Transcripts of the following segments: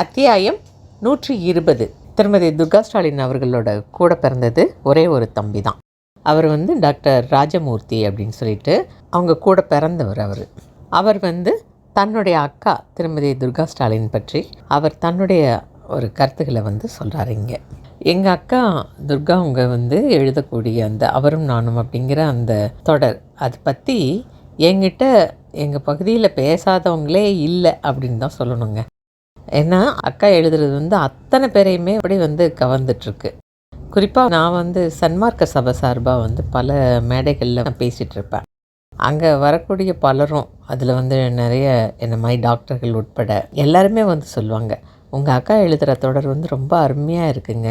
அத்தியாயம் நூற்றி இருபது. திருமதி துர்கா ஸ்டாலின் அவர்களோட கூட பிறந்தது ஒரே ஒரு தம்பி தான். அவர் வந்து டாக்டர் ராஜமூர்த்தி அப்படின்னு சொல்லிட்டு அவங்க கூட பிறந்தவர் அவர். அவர் வந்து தன்னுடைய அக்கா திருமதி துர்கா ஸ்டாலின் பற்றி அவர் தன்னுடைய ஒரு கருத்துக்களை வந்து சொல்கிறாரு இங்கே. எங்கள் அக்கா துர்கா அவங்க வந்து எழுதக்கூடிய அந்த அவரும் நானும் அப்படிங்கிற அந்த தொடர் அதை பற்றி என்கிட்ட எங்கள் பகுதியில் பேசாதவங்களே இல்லை அப்படின்னு தான் சொல்லணுங்க. ஏன்னா அக்கா எழுதுறது வந்து அத்தனை பேரையுமே அப்படி வந்து கவர்ந்துட்டுருக்கு. குறிப்பாக நான் வந்து சன்மார்க்க சபை சார்பாக வந்து பல மேடைகளில் நான் பேசிகிட்டு இருப்பேன் அங்கே வரக்கூடிய பலரும் அதில் வந்து நிறைய என்ன மாதிரி டாக்டர்கள் உட்பட எல்லாருமே வந்து சொல்லுவாங்க உங்கள் அக்கா எழுதுகிற தொடர் வந்து ரொம்ப அருமையாக இருக்குங்க.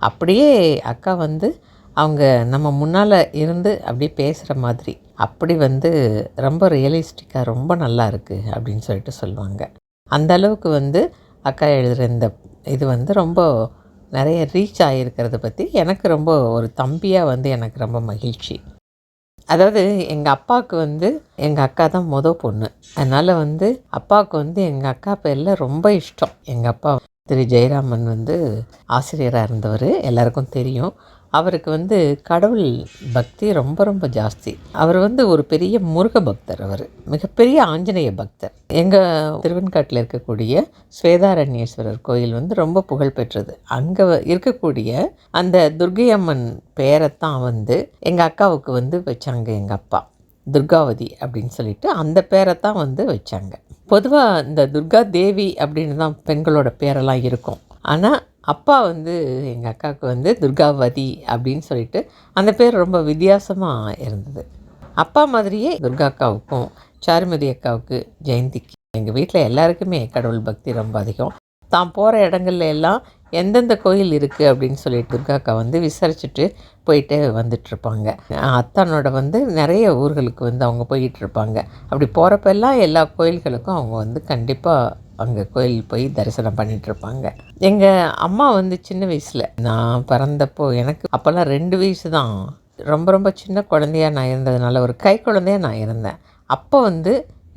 அப்படியே அக்கா வந்து அவங்க நம்ம முன்னால் இருந்து அப்படியே பேசுகிற மாதிரி அப்படி வந்து ரொம்ப ரியலிஸ்டிக்காக ரொம்ப நல்லா இருக்குது அப்படின்னு சொல்லிட்டு சொல்லுவாங்க. அந்த அளவுக்கு வந்து அக்கா எழுதுகிற இந்த இது வந்து ரொம்ப நிறைய ரீச் ஆகியிருக்கிறத பற்றி எனக்கு ரொம்ப ஒரு தம்பியாக வந்து எனக்கு ரொம்ப மகிழ்ச்சி. அதாவது எங்கள் அப்பாவுக்கு வந்து எங்கள் அக்கா தான் மொதல் பொண்ணு. அதனால் வந்து அப்பாவுக்கு வந்து எங்கள் அக்கா பேரில் ரொம்ப இஷ்டம். எங்கள் அப்பா திரு ஜெயராமன் வந்து ஆசிரியராக இருந்தவர். எல்லாருக்கும் தெரியும். அவருக்கு வந்து கடவுள் பக்தி ரொம்ப ரொம்ப ஜாஸ்தி. அவர் வந்து ஒரு பெரிய முருக பக்தர் அவர். மிகப்பெரிய ஆஞ்சநேய பக்தர். எங்கள் திருவெண்காட்டில் இருக்கக்கூடிய ஸ்வேதாரண்யேஸ்வரர் கோயில் வந்து ரொம்ப புகழ்பெற்றது அங்கே இருக்கக்கூடிய அந்த துர்கை அம்மன் தான் வந்து எங்கள் அக்காவுக்கு வந்து வச்சாங்க எங்கள் அப்பா. துர்காவதி அப்படின்னு சொல்லிட்டு அந்த பேரை தான் வந்து வச்சாங்க. பொதுவாக இந்த துர்கா தேவி அப்படின்னு தான் பெண்களோட பேரெல்லாம் இருக்கும். ஆனால் அப்பா வந்து எங்கள் அக்காவுக்கு வந்து துர்காவதி அப்படின்னு சொல்லிட்டு அந்த பேர் ரொம்ப வித்தியாசமாக இருந்தது. அப்பா மாதிரியே துர்கா அக்காவுக்கும் சாருமதி அக்காவுக்கு ஜெயந்திக்கு. எங்கள் வீட்டில் எல்லாருக்குமே கடவுள் பக்தி ரொம்ப அதிகம். தான் போகிற இடங்கள்ல எல்லாம் எந்தெந்த கோயில் இருக்குது அப்படின்னு சொல்லிட்டு துர்கா அக்கா வந்து விசாரிச்சுட்டு போயிட்டு வந்துட்டுருப்பாங்க. அத்தானோட வந்து நிறைய ஊர்களுக்கு வந்து அவங்க போயிட்டு இருப்பாங்க அப்படி போகிறப்பெல்லாம் எல்லா கோயில்களுக்கும் அவங்க வந்து கண்டிப்பாக அங்கே கோயில் போய் தரிசனம் பண்ணிகிட்ருப்பாங்க எங்கள் அம்மா வந்து சின்ன வயசில் நான் பிறந்தப்போ எனக்கு அப்போல்லாம் ரெண்டு வயசு தான். ரொம்ப ரொம்ப சின்ன குழந்தையா நான் இருந்ததுனால ஒரு கை குழந்தையாக நான் இருந்தேன். அப்போ வந்து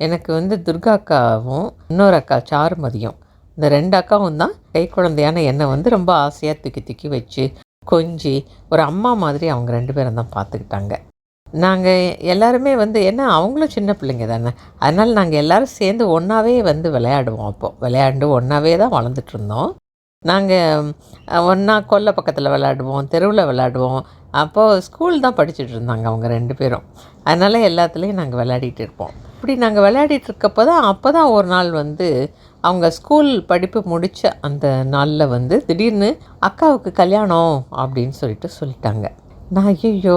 எனக்கு வந்து துர்கா அக்காவும் இன்னொரு அக்கா சாருமதியும். இந்த ரெண்டு அக்காவும் தான் கை குழந்தையான என்னை வந்து ரொம்ப ஆசையாக தூக்கி தூக்கி வச்சு கொஞ்சி ஒரு அம்மா மாதிரி அவங்க ரெண்டு பேரும் தான் பார்த்துக்கிட்டாங்க. நாங்கள் எல்லாருமே வந்து என்ன அவங்களும் சின்ன பிள்ளைங்க தானே. அதனால் நாங்கள் எல்லோரும் சேர்ந்து ஒன்றாவே வந்து விளையாடுவோம் அப்போது விளையாண்டு ஒன்றாவே தான் வளர்ந்துட்டுருந்தோம் நாங்கள் ஒன்றா கொல்லை பக்கத்தில் விளையாடுவோம் தெருவில் விளையாடுவோம். அப்போது ஸ்கூல் தான் படிச்சுட்டு இருந்தாங்க அவங்க ரெண்டு பேரும். அதனால் எல்லாத்துலேயும் நாங்கள் விளையாடிட்டு இருப்போம். இப்படி நாங்கள் விளையாடிட்டு இருக்கப்போ தான் அப்போ தான் ஒரு நாள் வந்து அவங்க ஸ்கூல் படிப்பு முடித்த அந்த நாளில் வந்து திடீர்னு அக்காவுக்கு கல்யாணம் அப்படின்னு சொல்லிட்டு சொல்லிட்டாங்க. நான் ஐயோ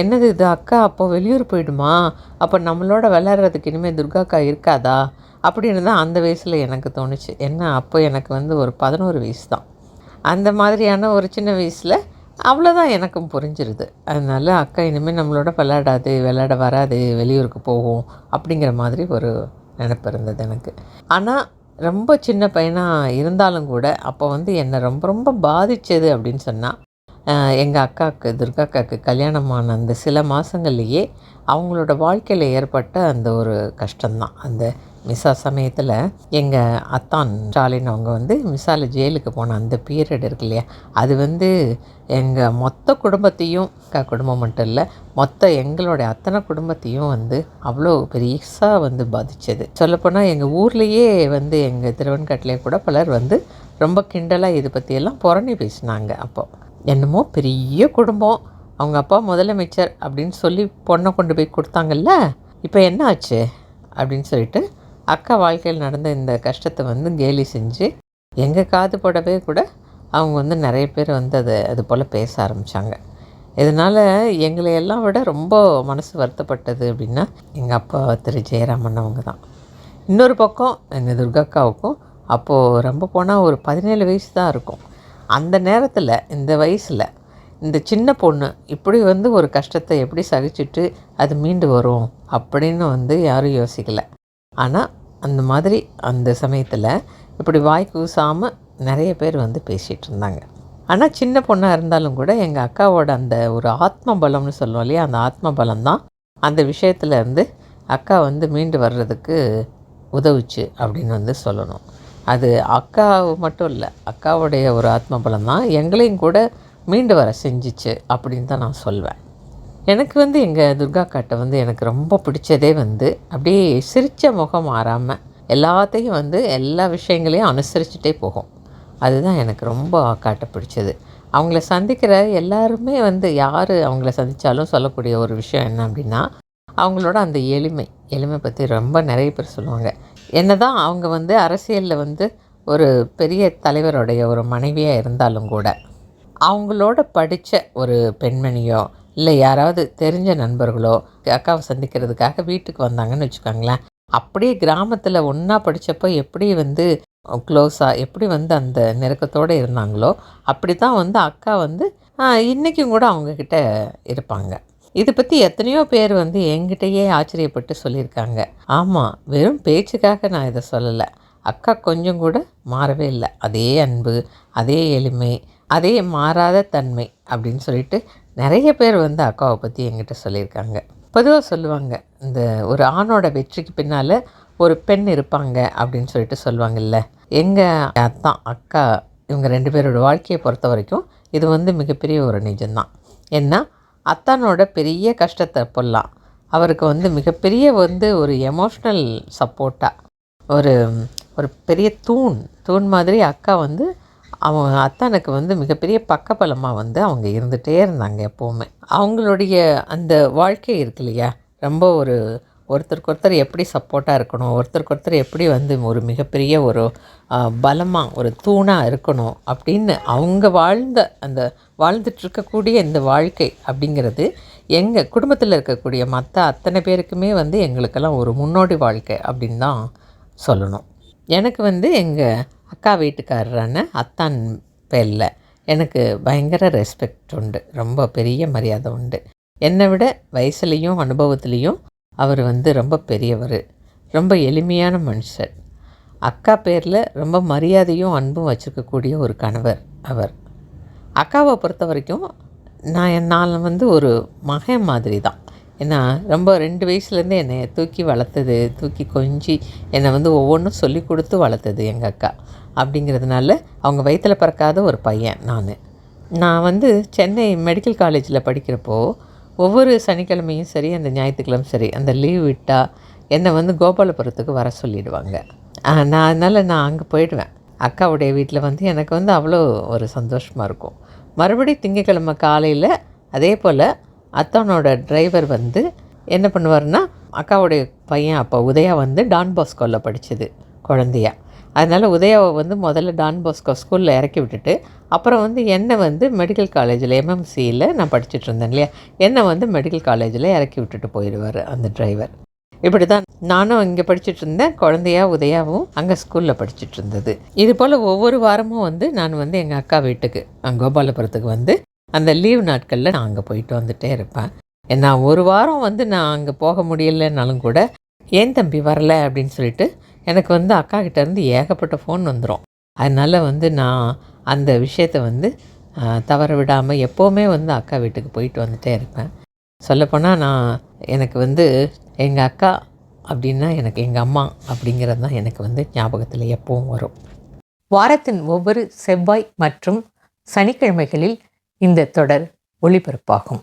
என்னது இது? அக்கா அப்போ வெளியூர் போயிடுமா? அப்போ நம்மளோட விளையாடுறதுக்கு இனிமேல் துர்கா அக்கா இருக்காதா? அப்படின்னு தான் அந்த வயசில் எனக்கு தோணுச்சு. என்ன அப்போ எனக்கு வந்து ஒரு பதினோரு வயசு தான். அந்த மாதிரியான ஒரு சின்ன வயசில் அவ்வளோதான் எனக்கும் புரிஞ்சிருது. அதனால அக்கா இனிமேல் நம்மளோட விளையாடாது விளையாட வராது வெளியூருக்கு போகும் அப்படிங்கிற மாதிரி ஒரு நினப்பு இருந்தது எனக்கு. ஆனால் ரொம்ப சின்ன பையனாக இருந்தாலும் கூட அப்போ வந்து என்னை ரொம்ப ரொம்ப பாதித்தது அப்படின்னு சொன்னால் எங்கள் அக்காவுக்கு துர்கா அக்காவுக்கு கல்யாணமான அந்த சில மாதங்கள்லேயே அவங்களோட வாழ்க்கையில் ஏற்பட்ட அந்த ஒரு கஷ்டம்தான். அந்த மிசா சமயத்தில் எங்கள் அத்தான் ஸ்டாலின் அவங்க வந்து மிசாவில் ஜெயிலுக்கு போன அந்த பீரியட் இருக்கு இல்லையா? அது வந்து எங்கள் மொத்த குடும்பத்தையும் அக்கா குடும்பம் மட்டும் இல்லை மொத்த எங்களுடைய அத்தனை குடும்பத்தையும் வந்து அவ்வளோ பெருசாக வந்து பாதித்தது சொல்லப்போனால் எங்கள் ஊர்லேயே வந்து எங்கள் திருவன்காட்டிலே கூட பலர் வந்து ரொம்ப கிண்டலாக இதை பற்றியெல்லாம் புறணி பேசினாங்க அப்போது என்னமோ பெரிய குடும்பம். அவங்க அப்பா முதலமைச்சர் அப்படின்னு சொல்லி பொண்ணை கொண்டு போய் கொடுத்தாங்கல்ல? இப்போ என்ன ஆச்சு? அப்படின்னு சொல்லிட்டு அக்கா வாழ்க்கையில் நடந்த இந்த கஷ்டத்தை வந்து கேலி செஞ்சு எங்கள் காது போடவே கூட அவங்க வந்து நிறைய பேர் வந்து அதை அது போல் பேச ஆரம்பித்தாங்க இதனால் எங்களை எல்லாம் விட ரொம்ப மனசு வருத்தப்பட்டது அப்படின்னா எங்கள் அப்பா திரு. ஜெயராமன் அவங்க தான். இன்னொரு பக்கம் எங்கள் துர்காக்காவுக்கும் அப்போது ரொம்ப போனால் ஒரு பதினேழு வயசு தான் இருக்கும். அந்த நேரத்தில் இந்த வயசில் இந்த சின்ன பொண்ணு இப்படி வந்து ஒரு கஷ்டத்தை எப்படி சகிச்சுட்டு அது மீண்டு வரும் அப்படின்னு வந்து யாரும் யோசிக்கலை. ஆனால் அந்த மாதிரி அந்த சமயத்தில் இப்படி வாய் கூசாமல் நிறைய பேர் வந்து பேசிகிட்டு இருந்தாங்க. ஆனால் சின்ன பொண்ணாக இருந்தாலும் கூட எங்கள் அக்காவோட அந்த ஒரு ஆத்ம பலம்னு சொல்லுவோம் இல்லையா அந்த ஆத்ம பலம் தான் அந்த விஷயத்தில் இருந்து அக்கா வந்து மீண்டு வர்றதுக்கு உதவுச்சு அப்படின்னு வந்து சொல்லணும். அது அக்கா மட்டும் இல்லை அக்காவுடைய ஒரு ஆத்ம பலம் தான் எங்களையும் கூட மீண்டு வர செஞ்சிச்சு அப்படின்னு தான் நான் சொல்வேன். எனக்கு வந்து எங்கள் துர்கா காட்டை வந்து எனக்கு ரொம்ப பிடிச்சதே வந்து அப்படியே சிரித்த முகம் மாறாமல் எல்லாத்தையும் வந்து எல்லா விஷயங்களையும் அனுசரிச்சுட்டே போகும். அதுதான் எனக்கு ரொம்ப காட்ட பிடிச்சது. அவங்கள சந்திக்கிற எல்லாருமே வந்து யார் அவங்கள சந்தித்தாலும் சொல்லக்கூடிய ஒரு விஷயம் என்ன அப்படின்னா அவங்களோட அந்த எளிமை எளிமை பற்றி ரொம்ப நிறைய பேர் சொல்லுவாங்க. என்ன தான் அவங்க வந்து அரசியலில் வந்து ஒரு பெரிய தலைவருடைய ஒரு மனைவியாக இருந்தாலும் கூட அவங்களோட படித்த ஒரு பெண்மணியோ இல்லை யாராவது தெரிஞ்ச நண்பர்களோ அக்காவை சந்திக்கிறதுக்காக வீட்டுக்கு வந்தாங்கன்னு வச்சுக்கோங்களேன். அப்படியே கிராமத்தில் ஒன்றா படித்தப்போ எப்படி வந்து க்ளோஸாக எப்படி வந்து அந்த நெருக்கத்தோடு இருந்தாங்களோ அப்படி தான் வந்து அக்கா வந்து இன்றைக்கும் கூட அவங்கக்கிட்ட இருப்பாங்க. இதை பற்றி எத்தனையோ பேர் வந்து என்கிட்டயே ஆச்சரியப்பட்டு சொல்லியிருக்காங்க. ஆமாம் வெறும் பேச்சுக்காக நான் இதை சொல்லலை. அக்கா கொஞ்சம் கூட மாறவே இல்லை. அதே அன்பு அதே எளிமை அதே மாறாத தன்மை அப்படின்னு சொல்லிட்டு நிறைய பேர் வந்து அக்காவை பற்றி என்கிட்ட சொல்லியிருக்காங்க. பொதுவாக சொல்லுவாங்க இந்த ஒரு ஆணோட வெற்றிக்கு பின்னால் ஒரு பெண் இருப்பாங்க அப்படின்னு சொல்லிட்டு சொல்லுவாங்கல்ல. எங்கள் அத்தான் அக்கா இவங்க ரெண்டு பேரோட வாழ்க்கையை பொறுத்த வரைக்கும் இது வந்து மிகப்பெரிய ஒரு நிஜம்தான். ஏன்னா அத்தானோட பெரிய கஷ்டத்தை அப்போல்லாம் அவருக்கு வந்து மிகப்பெரிய வந்து ஒரு எமோஷ்னல் சப்போர்ட்டாக ஒரு ஒரு பெரிய தூண். தூண் மாதிரி அக்கா வந்து அவன் அத்தானுக்கு வந்து மிகப்பெரிய பக்கபலமாக வந்து அவங்க இருந்துகிட்டே இருந்தாங்க எப்போவுமே. அவங்களுடைய அந்த வாழ்க்கை இருக்கு இல்லையா? ரொம்ப ஒரு ஒருத்தருக்கு ஒருத்தர் எப்படி சப்போர்ட்டாக இருக்கணும் ஒருத்தருக்கு ஒருத்தர் எப்படி வந்து ஒரு மிகப்பெரிய ஒரு பலமாக ஒரு தூணாக இருக்கணும் அப்படின்னு அவங்க வாழ்ந்த அந்த வாழ்ந்துட்டுருக்கக்கூடிய இந்த வாழ்க்கை அப்படிங்கிறது எங்கள் குடும்பத்தில் இருக்கக்கூடிய மற்ற அத்தனை பேருக்குமே வந்து எங்களுக்கெல்லாம் ஒரு முன்னோடி வாழ்க்கை அப்படின்னு தான் சொல்லணும். எனக்கு வந்து எங்கள் அக்கா வீட்டுக்காரரான அத்தான் பேரில் எனக்கு பயங்கர ரெஸ்பெக்ட் உண்டு. ரொம்ப பெரிய மரியாதை உண்டு. என்னை விட வயசுலேயும் அனுபவத்துலேயும் அவர் வந்து ரொம்ப பெரியவர். ரொம்ப எளிமையான மனுஷர். அக்கா பேரில் ரொம்ப மரியாதையும் அன்பும் வச்சுருக்கக்கூடிய ஒரு கணவர் அவர். அக்காவை பொறுத்த வரைக்கும் நான் நான் வந்து ஒரு மகன் மாதிரி தான் ஏன்னா ரொம்ப ரெண்டு வயசுலேருந்தே என்னை தூக்கி வளர்த்தது தூக்கி கொஞ்சி என்னை வந்து ஒவ்வொன்றும் சொல்லி கொடுத்து வளர்த்தது எங்கள் அக்கா. அப்படிங்கிறதுனால அவங்க வயிற்றில் பிறக்காத ஒரு பையன் நான். நான் வந்து சென்னை மெடிக்கல் காலேஜில் படிக்கிறப்போ ஒவ்வொரு சனிக்கிழமையும் சரி அந்த ஞாயிற்றுக்கிழமை சரி அந்த லீவ் விட்டால் என்னை வந்து கோபாலபுரத்துக்கு வர சொல்லிடுவாங்க. நான் அதனால் நான் அங்கே போயிடுவேன். அக்காவுடைய வீட்டில் வந்து எனக்கு வந்து அவ்வளோ ஒரு சந்தோஷமாக இருக்கும். மறுபடியும் திங்கக்கிழமை காலையில் அதே போல் அத்தானோட டிரைவர் வந்து என்ன பண்ணுவார்னா அக்காவுடைய பையன் அப்போ உதயா வந்து டான் பாஸ்கோவில் படித்தது குழந்தையா. அதனால் உதயாவை வந்து முதல்ல டான் பாஸ்கோ ஸ்கூலில் இறக்கி விட்டுட்டு அப்புறம் வந்து என்னை வந்து மெடிக்கல் காலேஜில் எம்எம்சியில் நான் படிச்சுட்டு இருந்தேன் இல்லையா? என்னை வந்து மெடிக்கல் காலேஜில் இறக்கி விட்டுட்டு போயிடுவார் அந்த டிரைவர் இப்படி தான் நானும் இங்கே படிச்சுட்டு இருந்தேன் குழந்தையா உதயாவும் அங்கே ஸ்கூலில் படிச்சுட்டு இருந்தது. இது போல் ஒவ்வொரு வாரமும் வந்து நான் வந்து எங்கள் அக்கா வீட்டுக்கு கோபாலபுரத்துக்கு வந்து அந்த லீவ் நாட்களில் நான் அங்கே போயிட்டு வந்துகிட்டே இருப்பேன். நான் ஒரு வாரம் வந்து நான் அங்கே போக முடியலைன்னாலும் கூட ஏன் தம்பி வரல? அப்படின்னு சொல்லிட்டு எனக்கு வந்து அக்கா கிட்டேருந்து ஏகப்பட்ட ஃபோன் வந்துடும் அதனால் வந்து நான் அந்த விஷயத்தை வந்து தவற விடாமல் எப்போவுமே வந்து அக்கா வீட்டுக்கு போயிட்டு வந்துகிட்டே இருப்பேன். சொல்லப்போனால் நான் எனக்கு வந்து எங்கள் அக்கா அப்படின்னா எனக்கு எங்கள் அம்மா அப்படிங்கிறது தான் எனக்கு வந்து ஞாபகத்தில் எப்பவும் வரும். வாரத்தின் ஒவ்வொரு செவ்வாய் மற்றும் சனிக்கிழமைகளில் இந்த தொடர் ஒளிபரப்பாகும்.